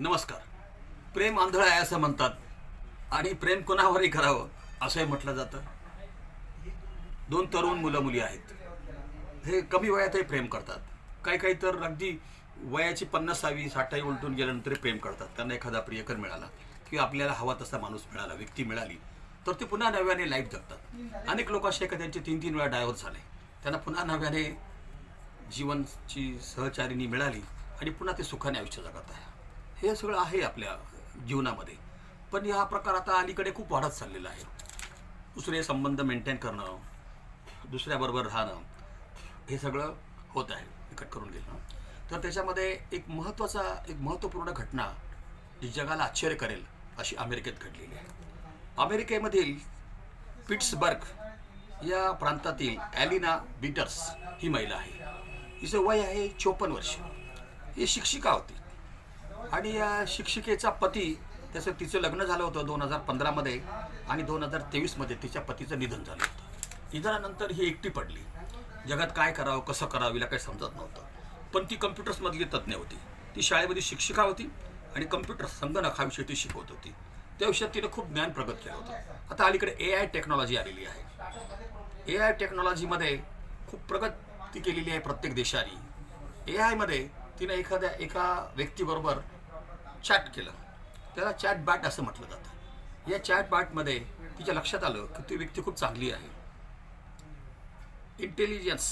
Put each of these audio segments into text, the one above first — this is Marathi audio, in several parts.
नमस्कार. प्रेम आंधळ आहे असं म्हणतात. आणि प्रेम कोणावरही करावं असंही म्हटलं जातं. दोन तरुण मुलं मुली आहेत. हे कमी वयातही प्रेम करतात. काही काही तर अगदी वयाची पन्नासावी साठावी उलटून गेल्यानंतर प्रेम करतात. त्यांना एखादा प्रियकर मिळाला किंवा आपल्याला हवा तसा माणूस मिळाला व्यक्ती मिळाली तर ते पुन्हा नव्याने लाईफ जगतात. अनेक लोक असे का त्यांचे तीन तीन वेळा डायव्हर्स झाले. त्यांना पुन्हा नव्याने जीवनची सहचारिणी मिळाली आणि पुन्हा ते सुखाने आयुष्य जगत आहे हे सगळं आहे आपल्या जीवनामध्ये. पण हा प्रकार आता अलीकडे खूप वाढत चाललेला आहे. दुसरे संबंध मेंटेन करणं दुसऱ्याबरोबर राहणं हे सगळं होत आहे कट करून गेलं तर त्याच्यामध्ये एक महत्त्वाचा एक महत्त्वपूर्ण घटना जी जगाला आश्चर्य करेल अशी अमेरिकेत घडलेली आहे. अमेरिकेमधील पिट्सबर्ग या प्रांतातील ॲलिना बीटर्स ही महिला आहे. हिचं वय आहे चोपन्न वर्ष. ही शिक्षिका होती. आणि या शिक्षिकेचा पती त्याचं तिचं लग्न झालं होतं दोन हजार पंधरामध्ये आणि दोन हजार तेवीसमध्ये तिच्या पतीचं निधन झालं होतं. निधनानंतर ही एकटी पडली. जगात काय करावं कसं करावं हिला काही समजत नव्हतं. पण ती कम्प्युटर्समधली तज्ज्ञ होती. ती शाळेमध्ये शिक्षिका होती आणि कम्प्युटर संगणक हा विषय ती शिकवत होती. त्या विषयात तिनं खूप ज्ञान प्रगत केलं होतं. आता अलीकडे ए आय टेक्नॉलॉजी आलेली आहे. ए आय टेक्नॉलॉजीमध्ये खूप प्रगती केलेली आहे प्रत्येक देशाने. ए आयमध्ये तिनं एखाद्या एका व्यक्तीबरोबर चॅट केलं. त्याला चॅट बॅट असं म्हटलं जातं. या चॅट बॅटमध्ये तिच्या लक्षात आलं की ती व्यक्ती खूप चांगली आहे. इंटेलिजन्स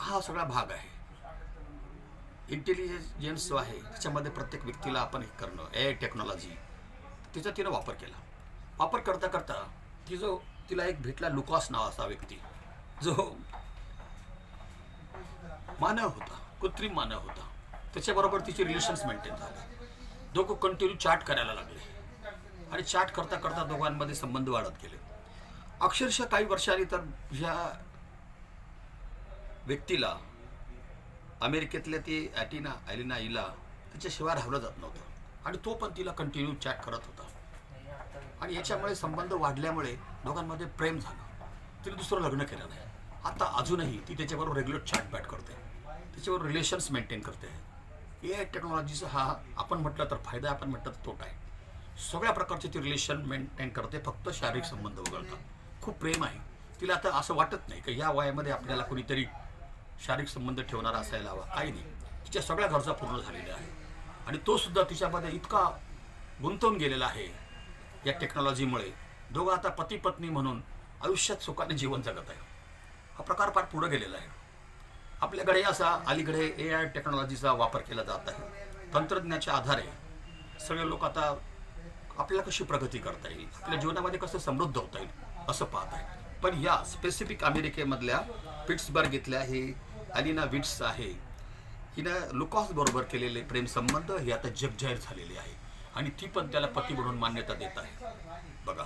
हा सगळा भाग आहे. इंटेलिजन्स जो आहे त्याच्यामध्ये प्रत्येक व्यक्तीला आपण हे करणं ए टेक्नॉलॉजी तिचा तिनं वापर केला. वापर करता करता ती जो तिला एक भेटला लुकास नावाचा व्यक्ती जो मानव होता. कृत्रिम मानव होता. त्याच्याबरोबर तिचे रिलेशन्स मेंटेन झाले. दोघं कंटिन्यू चॅट करायला लागले. आणि चॅट करता करता दोघांमध्ये संबंध वाढत गेले. अक्षरशः काही वर्षांनी तर ह्या व्यक्तीला अमेरिकेतल्या ती ॲटिना ॲलिना इला तिच्याशिवाय राहिलं जात नव्हतं. आणि तो पण तिला कंटिन्यू चॅट करत होता. आणि याच्यामुळे संबंध वाढल्यामुळे दोघांमध्ये प्रेम झालं. तिने दुसरं लग्न केलं नाही. आता अजूनही ती त्याच्याबरोबर रेग्युलर चॅट बॅट करते. त्याच्यावर रिलेशन्स मेंटेन करते. ए आय टेक्नॉलॉजीचा हा आपण म्हटलं तर फायदा आपण म्हटलं तर तोटा आहे. सगळ्या प्रकारचे ती रिलेशन मेंटेन करते फक्त शारीरिक संबंध वगळता. खूप प्रेम आहे. तिला आता असं वाटत नाही की या वयामध्ये आपल्याला कोणीतरी शारीरिक संबंध ठेवणारा असायला हवा. काही नाही. तिच्या सगळ्या गरजा पूर्ण झालेल्या आहे आणि तो सुद्धा तिच्यामध्ये इतका गुंतवून गेलेला आहे या टेक्नॉलॉजीमुळे दोघं आता पती पत्नी म्हणून आयुष्यात सुखाने जीवन जगत आहे हा प्रकार फार पुढं गेलेला आहे. आपल्याकडे असा अलीकडे ए आय टेक्नॉलॉजीचा वापर केला जात आहे. तंत्रज्ञाच्या आधारे सगळे लोक आता आपल्याला कशी प्रगती करता येईल? आपल्या जीवनामध्ये कसं समृद्ध होता येईल असं पाहत आहे पण या स्पेसिफिक अमेरिकेमधल्या पिट्सबर्ग इथल्या हे अलिना विट्स आहे. हिनं लुकॉस बरोबर केलेले प्रेमसंबंध हे आता जगजाहीर झालेले आहे. आणि ती पण त्याला पती म्हणून मान्यता देत आहे. बघा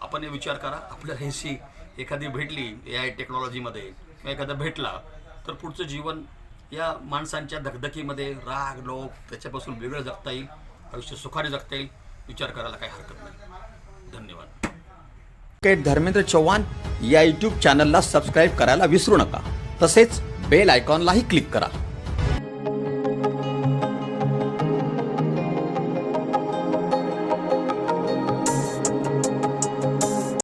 आपण हे विचार करा. आपल्या ह्याशी एखादी भेटली ए आय टेक्नॉलॉजीमध्ये किंवा एखादा भेटला तर पुढचं जीवन या माणसांच्या धगधकीमध्ये राग लोक त्याच्यापासून वेगळं जगता येईल आयुष्य सुखाने जगता येईल विचार करायला काही हरकत नाही. धन्यवाद. के धर्मेंद्र चव्हाण या यूट्यूब चॅनलला सबस्क्राईब करायला विसरू नका. तसेच बेल आयकॉनलाही क्लिक करा.